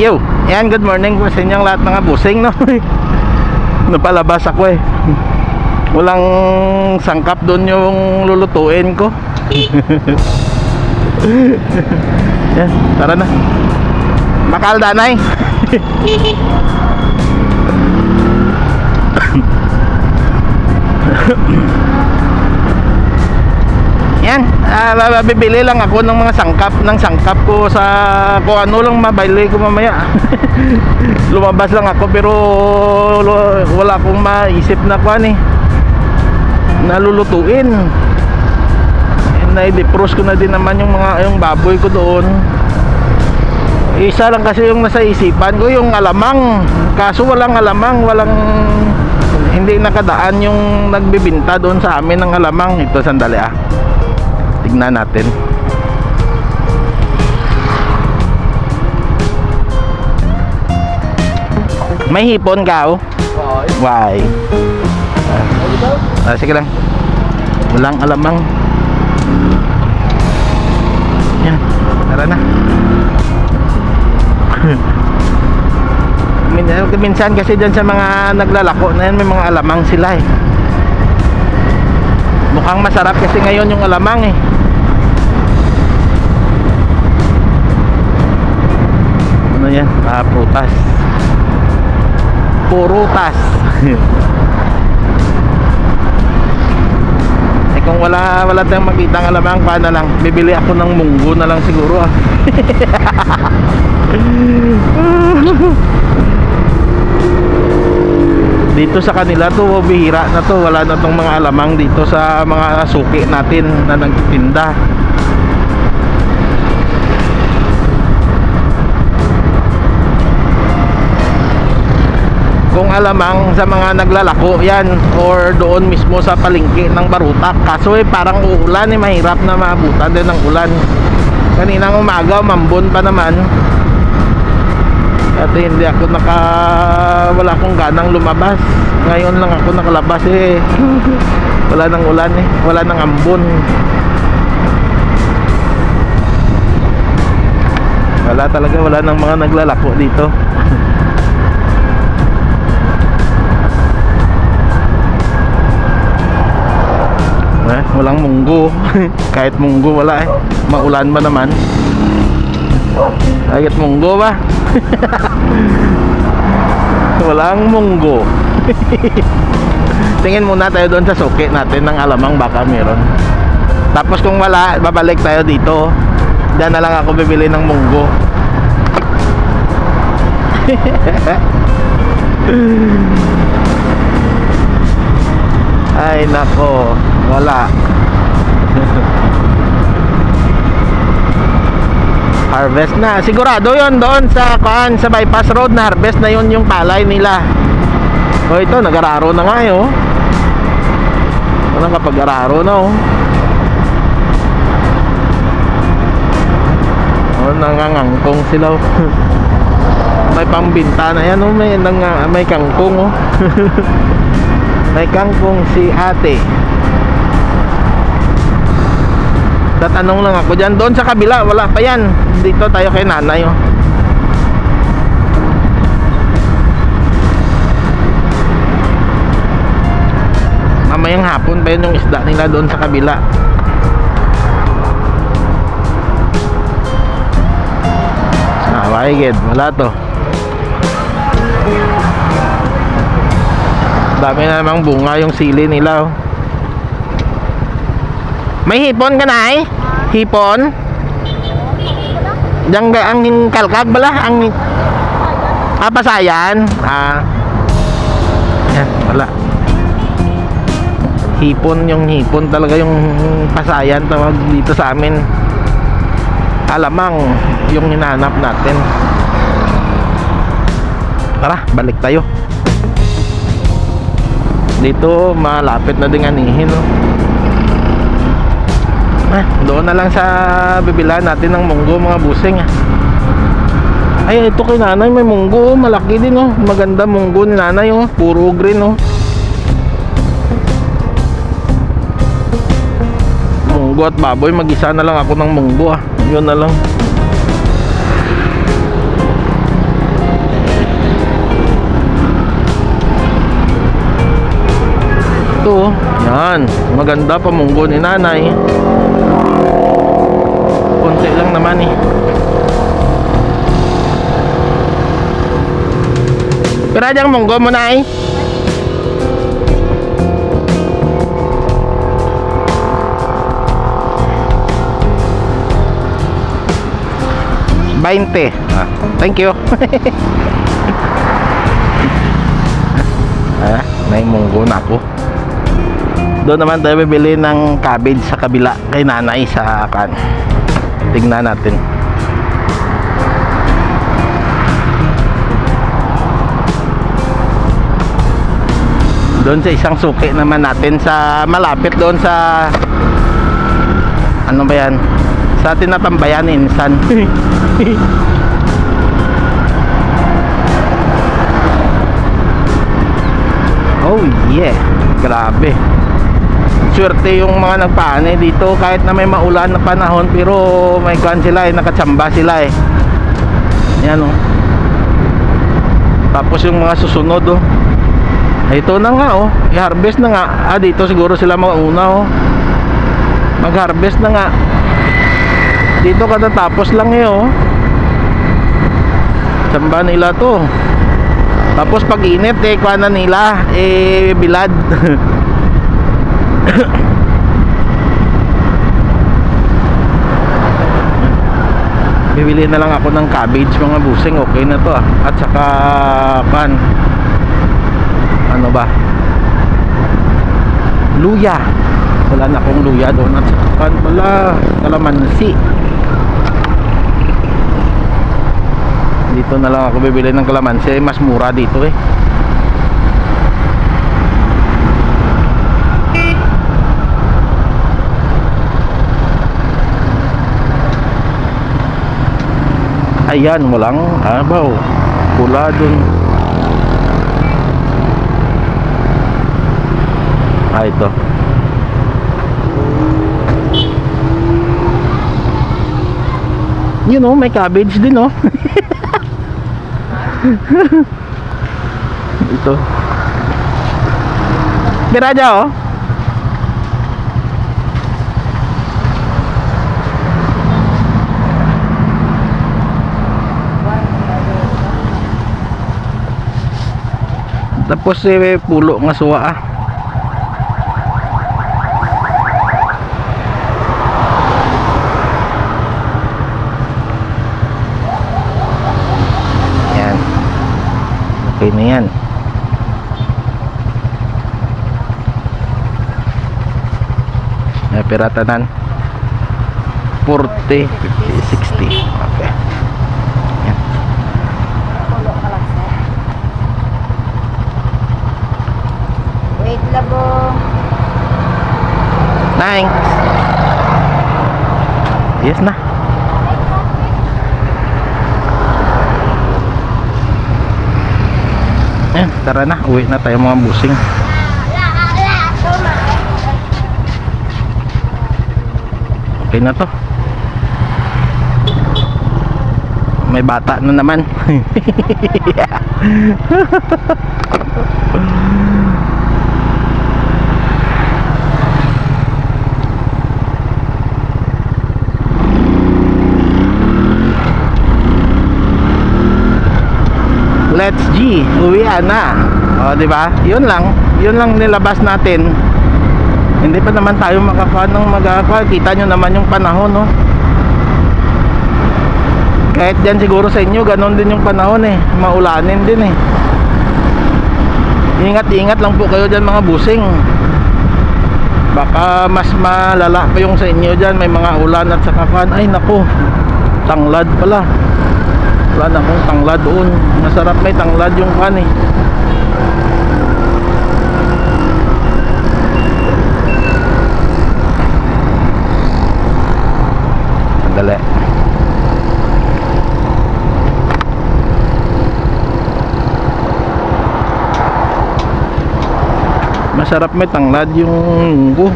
Yo, yan, good morning po sa inyong lahat mga busing, no? Napalabas ako eh. Walang sangkap doon yung lulutuin ko. yan, tara na. Makaldanay. Yan, ah, bibili lang ako ng mga sangkap ng sangkap ko sa kung ano lang mabili ko mamaya. Lumabas lang ako pero wala akong maisip na kuan eh. Nalulutuin. And na-defrost ko na din naman yung mga yung baboy ko doon. Isa lang kasi yung nasa isipan ko yung alamang. Kaso walang alamang, walang hindi nakadaan yung nagbibinta doon sa amin ng alamang. Ito sandali ah. Tignan natin. May hipon ka oh. Why? Ah, sige lang. Walang alamang. Yan. Tara na. Min- Minsan kasi dyan sa mga naglalako na yan, may mga alamang sila eh. Mukhang masarap kasi ngayon yung alamang eh. Yan? Ah, prutas. Purutas. eh kung wala wala tayong makita ng alamang, paano lang? Bibili ako ng munggo na lang siguro ah. dito sa kanila to bihira na to wala na tong mga alamang dito sa mga suki natin na nagtitinda kung alamang sa mga naglalako yan or doon mismo sa palengke ng barutak. Kaso eh parang uulan eh mahirap na maabutan din ng ulan. Kaninang umaga mambon pa naman. At hindi ako naka wala akong ganang lumabas. Ngayon lang ako nakalabas eh. Wala nang ulan eh. Wala nang ambon. Wala talaga wala nang mga naglalako dito eh, walang munggo. Kahit munggo wala eh. Maulan ba naman? Kahit munggo ba? Walang munggo. Tingin muna tayo doon sa suki natin ng alamang baka meron. Tapos kung wala babalik tayo dito. Diyan na lang ako bibili ng munggo. Ay nako wala. Harvest na. Sigurado yon doon sa kuan sa bypass road na harvest na yon yung palay nila. O ito nagararo na nga eh oh. Ano kapag araro na oh. Oh nangangangkong sila oh. May pambinta na yan oh. May, nang, may kangkong oh. May kangkong si ate tatanong lang ako dyan. Doon sa kabila wala pa yan. Dito tayo kay nanay oh. mamayang hapon pa yun yung isda nila doon sa kabila? Maigid wala to. Dami na namang bunga yung sili nila oh. May hipon ka na eh? Hipon? Diyan ga ang kalkag bala ang Ah, pasayan. Ah. Yan, wala. Hipon yung hipon talaga yung pasayan tawag dito sa amin. Alamang yung hinahanap natin. Tara, balik tayo. Dito malapit na din anihin, no? ah, doon na lang sa bibila natin ng munggo mga busing. Ay ito kay nanay may munggo oh. malaki din oh. Maganda munggo ni nanay oh. Puro green oh. Munggo at baboy mag na lang ako ng munggo ah. Yun na lang. Ito oh. yan. Maganda pa munggo ni nanay. Konti lang naman eh. Pero adyang munggo mo na eh. Bainte. Ah, thank you. ah, may munggo na ako. Doon naman tayo bibili ng cabbage sa kabila kay nanay sa kan. Tingnan natin. Doon sa isang suki naman natin sa malapit doon sa ano ba yan? Sa tinatambayan insan. oh yeah. Grabe. Swerte yung mga nagpaane dito kahit na may maulan na panahon pero may kwan sila eh, nakatsamba sila eh. Yan oh. Tapos yung mga susunod oh. Ito na nga oh, i-harvest na nga. Ah dito siguro sila mauna oh. Mag-harvest na nga. Dito katatapos lang eh oh. Tsamba nila to. Tapos pag init eh kuha na nila eh bilad. Bibili na lang ako ng cabbage mga busing okay na to ah. At saka pan ano ba? Luya. Wala na akong luya doon at saka pan pala kalamansi. Dito na lang ako bibili ng kalamansi, mas mura dito eh. Ayan, walang abaw. Pula dun. Ah, ito. You know, may cabbage din, oh. ito. Biraja, oh. Tapos eh, pulo nga suwa ah. Yan. Okay na yan. Piratanan. 40, 50, 60. Okay. Yan. Wait labo. Thanks. Yes na. Yan, tara na. Uwi na tayo mga busing. Okay na to. May bata na naman. Let's G, uwian na. O, di ba? 'Yun lang. 'Yun lang nilabas natin. Hindi pa naman tayo makakuha ng magkakakuha. Kita nyo naman yung panahon, no? Kahit dyan siguro sa inyo, ganon din yung panahon eh. Maulanin din eh. Ingat-ingat lang po kayo dyan mga busing. Baka mas malala pa yung sa inyo dyan. May mga ulan at saka kuhan. Ay nako, tanglad pala. Wala na akong tanglad doon. Masarap may tanglad yung kuhan eh. Sandali. Masarap may tanglad yung munggo.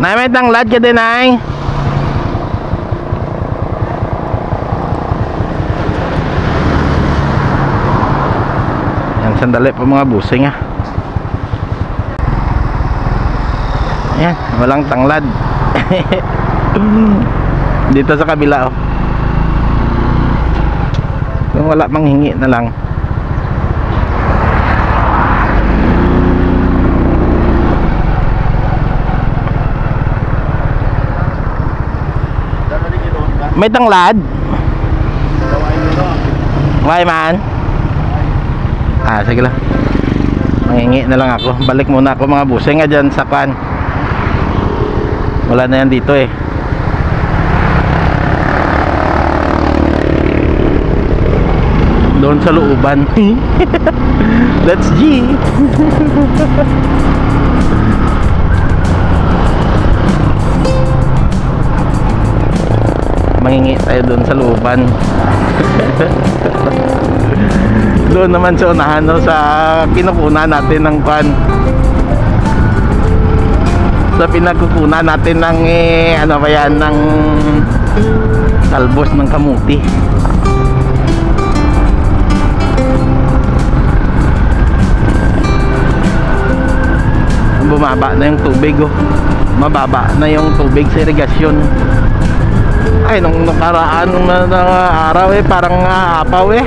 Nay, may tanglad ka din, ay. Sandali pa mga busing ah. Ayan, walang tanglad. Dito sa kabila oh. Kung wala mang hingi na lang. May tanglad? Why man? Ah, sige lang. Mangingi na lang ako. Balik muna ako mga busing nga dyan sa kwan. Wala na yan dito eh. Doon sa looban. That's G. Mangingi tayo doon sa looban. doon naman sa unahan no, sa kinukunan natin ng kwan sa pinagkukunan natin ng eh, ano ba yan ng talbos ng kamuti. Bumaba na yung tubig oh. Mababa na yung tubig sa irigasyon ay nung nakaraan nung na, na araw eh parang aapaw eh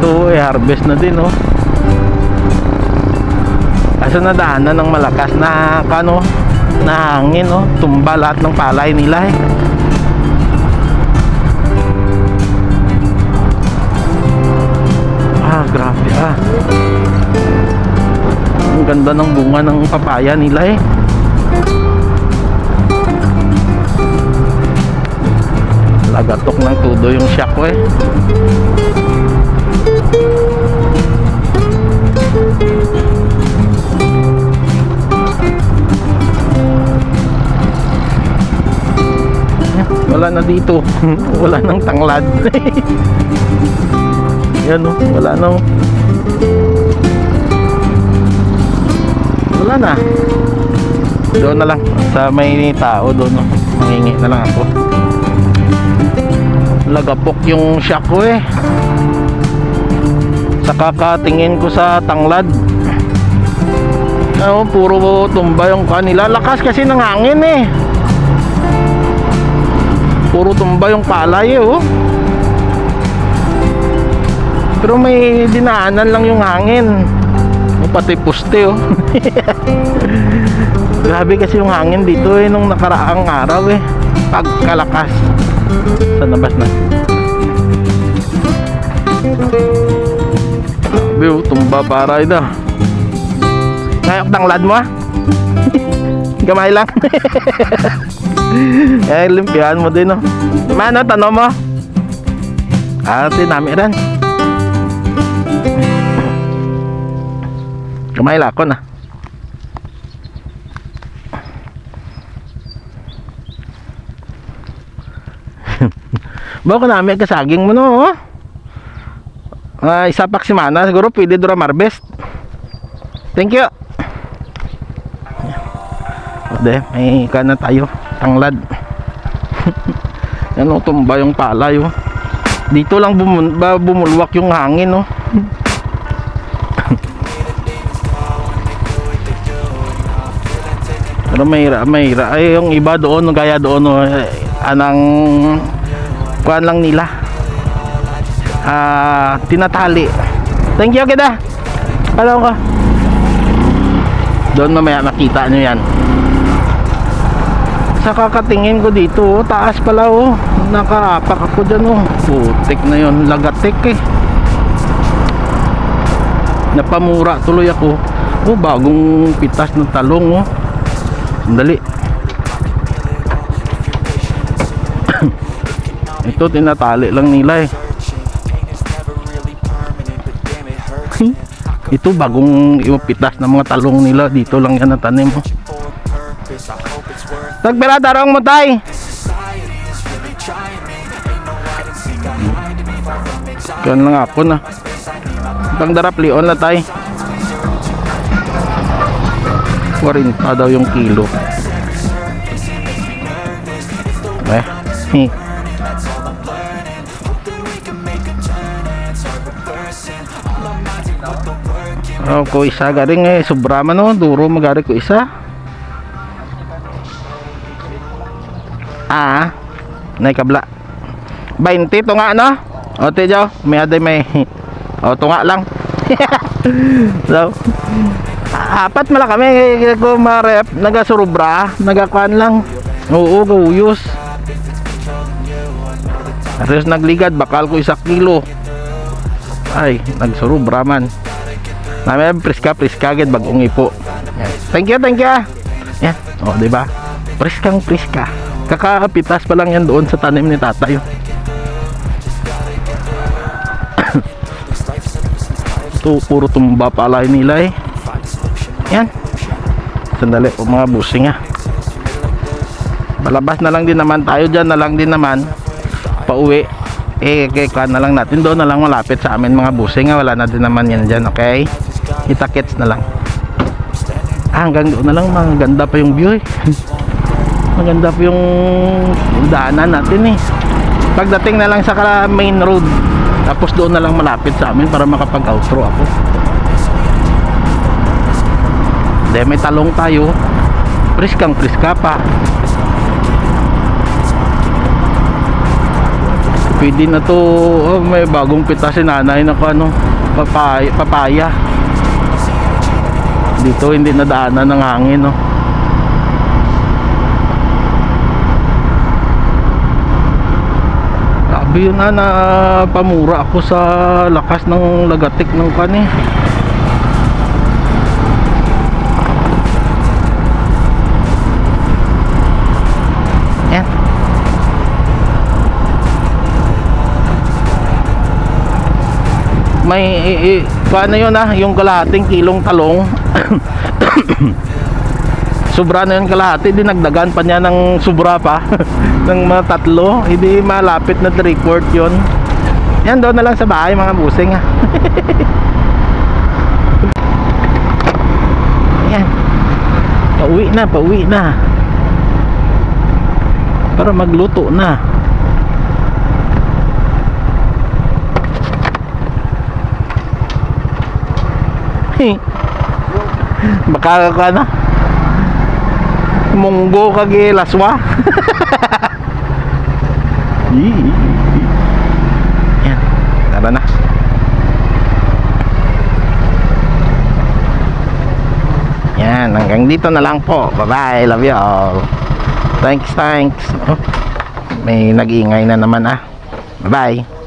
dito eh harvest na din oh. Kaso nadaanan ng malakas na kano na hangin oh. Tumba lahat ng palay nila eh. Ah grabe ah. Ang ganda ng bunga ng papaya nila eh. Lagatok ng tudo yung shack ko eh wala na dito. Wala nang tanglad. Yan o wala na oh. wala na. Doon na lang. Sa may tao doon oh. mangingi na lang ako. Lagapok yung shack ko eh. Sa kakatingin ko sa tanglad. Ano, puro tumba yung kanila. Lakas kasi ng hangin eh puro tumba yung palay eh oh. Pero may dinaanan lang yung hangin. May pati puste oh. Grabe kasi yung hangin dito eh nung nakaraang araw eh. Pagkalakas. Sa nabas na. Grabe oh tumba para ito ngayok tanglad mo ah. Gamay lang eh limpihan mo din oh mano tanong mo ate nami ran Kamay lako na. Bako namin kasaging mo no. oh. Ah, isa pak si mana siguro pwede dura marbest. Thank you. Ode, may kana tayo. Tanglad. Yan o, tumba yung palay oh. Dito lang ba, bumulwak yung hangin oh. Pero mahira, mahira. Ay, yung iba doon, gaya doon, no, eh, anang kuhan lang nila. Ah, tinatali. Thank you, kita. Hello ka. Doon mamaya makita nyo yan. Sa kakatingin ko dito, oh, taas pala oh. Nakaapak ako dyan oh. Putik na yon lagatik eh. Napamura tuloy ako. Oh, bagong pitas ng talong oh. Sandali. Ito tinatali lang nila eh. Ito bagong ipitas ng mga talong nila dito lang yan natanim mo. Tagbera darong mo tay. Kan lang ako na. Tang darap lion la tay. 40 daw yung kilo. Eh. Hi. Oh, ko isa garing eh sobra man no, duro magari ko isa. Ah, nay kabla. 20 to nga no? O te may aday may. O to nga lang. so, apat mala kami ko marep nagasurubra, nagakuan lang. Oo, guyos. Ares nagligad, bakal ko isa kilo. Ay, nagsurubra man. Namin priska priska gid bagong ipo. Thank you, thank you. ah. Yan. Oh, di ba? Priskang priska. Kakapitas pa lang yan doon sa tanim ni tatay. oh. Ito, puro tumba pala nila eh. Yan. Sandali po mga busing ah. Palabas na lang din naman tayo dyan na lang din naman. Pauwi. Eh, ka na lang natin doon na lang malapit sa amin mga busing ah. Wala na din naman yan dyan, okay? Kita-kits na lang. Ah, hanggang doon na lang maganda pa yung view eh. maganda pa yung daanan natin eh. Pagdating na lang sa main road, tapos doon na lang malapit sa amin para makapag-outro ako. Dahil may talong tayo, priskang priska pa. Pwede na to, oh, may bagong pita si nanay na ano, papaya, papaya. Dito hindi nadaanan ng hangin, no. Sabi yun na na pamura ako sa lakas ng lagatik ng kani. Yan. May i, i, paano yun ah, yung kalahating kilong talong. sobra na yun kalahati, dinagdagan pa niya ng sobra pa ng mga tatlo, hindi malapit na 3 quart yun. Yan doon na lang sa bahay mga busing. Yan. Pauwi na, pauwi na. Para magluto na. Baka ka na. Munggo kagi laswa. Yan. Tara na. Yan, hanggang dito na lang po. Bye-bye. Love you all. Thanks, thanks. May nag-iingay na naman ah. Bye-bye.